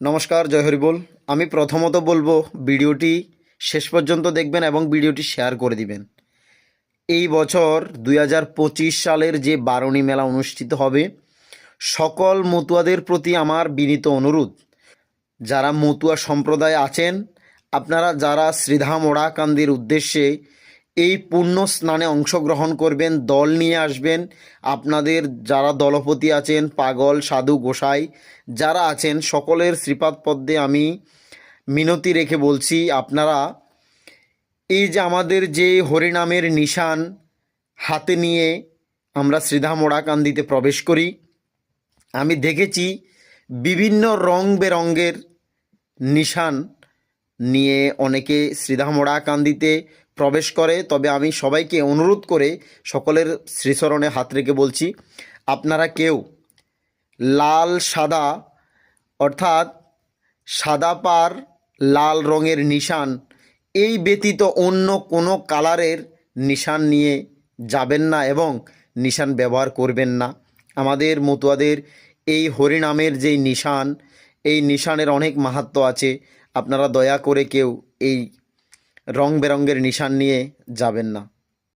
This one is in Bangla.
নমস্কার, জয় হরিবোল। আমি প্রথমত বলব, ভিডিওটি শেষ পর্যন্ত দেখবেন এবং ভিডিওটি শেয়ার করে দিবেন। এই বছর দু হাজার পঁচিশ সালের যে বারণী মেলা অনুষ্ঠিত হবে, সকল মতুয়াদের প্রতি আমার বিনীত অনুরোধ। যারা মতুয়া সম্প্রদায় আছেন, আপনারা যারা শ্রীধাম ওড়াকান্দির উদ্দেশ্যে এই পুণ্য স্নানে অংশগ্রহণ করবেন, দল নিয়ে আসবেন। আপনাদের যারা দলপতি আছেন, পাগল, সাধু, গোসাই, যারা আছেন, সকলের শ্রীপাদ পদ্মে আমি মিনতি রেখে বলছি, আপনারা এই যে আমাদের যে হরিনামের নিশান হাতে নিয়ে আমরা শ্রীধাম ওড়াকান্দিতে প্রবেশ করি, আমি দেখেছি বিভিন্ন রং বেরঙ্গের নিশান নিয়ে অনেকে শ্রীধামড়া কান্দিতে প্রবেশ করে, তবে আমি সবাইকে অনুরোধ করে সকলের শ্রীচরণে হাত রেখে বলছি, আপনারা কেউ লাল সাদা, অর্থাৎ সাদা পার লাল রঙের নিশান, এই ব্যতীত অন্য কোনো কালারের নিশান নিয়ে যাবেন না এবং নিশান ব্যবহার করবেন না। আমাদের মতুয়াদের এই হরিনামের যেই নিশান, এই নিশানের অনেক মাহাত্ম আছে। আপনারা দয়া করে কেউ এই রং বেরঙ্গের নিশান নিয়ে যাবেন না।